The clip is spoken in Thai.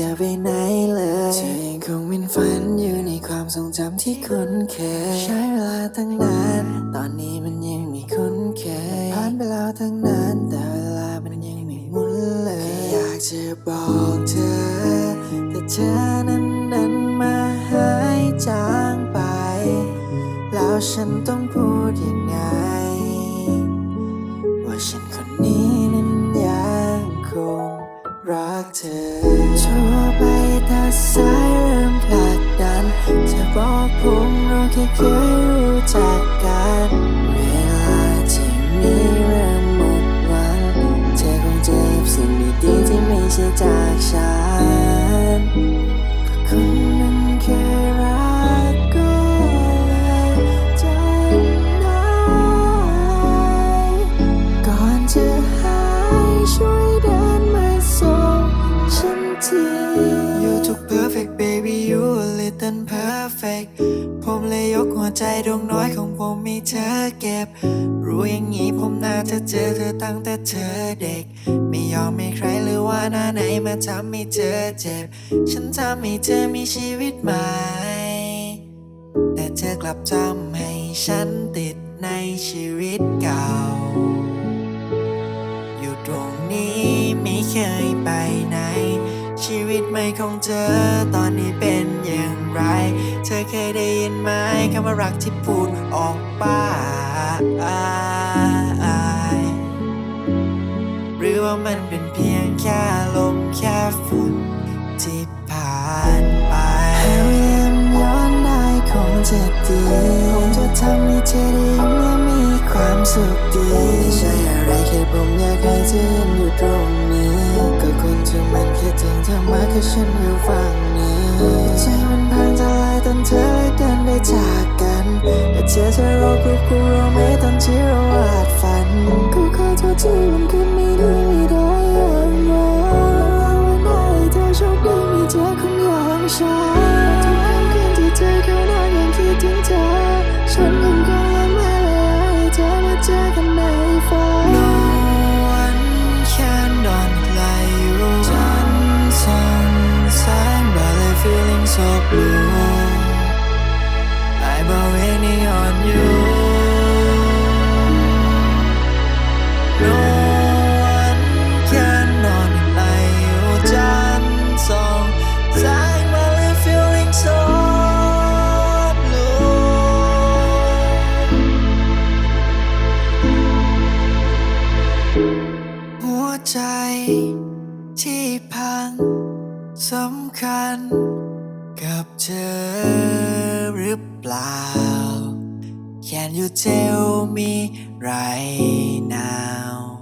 จะไปไหนเลยเธอยังคงเป็นฝันอยู่ในความทรงจำที่คุ้นเคย ใช้เวลาตั้งนาน ตอนนี้มันยังไม่คุ้นเคยผ่านไปแล้วตั้งนานแต่เวลามันยังไม่หมุนเลยแค่อยากจะบอกเธอ แต่เธอนั้นนั้นมาหายจางไป แล้วฉันต้องพูดยังไง ว่าฉันคนนี้นั้นยังคงรักเธอ ไม่เคยรู้จักกัน so perfect baby you a little perfect ผมเลยยกหัวใจดวงน้อยของผมมีเธอเก็บ รู้อย่างนี้ผมน่าจะเจอเธอตั้งแต่เธอเด็ก ไม่ยอมให้ใครหรือว่าหน้าไหนมาทำให้เธอเจ็บ ฉันทำให้เธอมีชีวิตใหม่ แต่เธอกลับทำให้ฉันติดในชีวิตเก่า อยู่ตรงนี้ไม่เคย ของเธอตอนนี้เป็นอย่างไร เธอเคยได้ยินไหมคำว่ารักที่พูดออกไปหรือว่ามันเป็นเพียงแค่ลมแค่ฝุ่นที่ผ่านไปพยายามย้อนได้คงจะดีคงจะทำให้เธอได้ยิ้มและมีความสุขดีไม่ใช่อะไรแค่ผมอยากให้เธออยู่ตรง ธอมาคือฉันอยู่ฝั่งนี้ใจมันพังจะลายตอนเธอและเดินได้จากกันแต่เธอจะรอกูกูรอไม่ตอนที่เราวาดฝันกูขอโทษที่มันคืน is so blue I'm waiting on you No one can not like you ฉันส่องแสง but I'm feeling so blue หัวใจที่พังสำคัญ กับเธอหรือเปล่า Can you tell me right now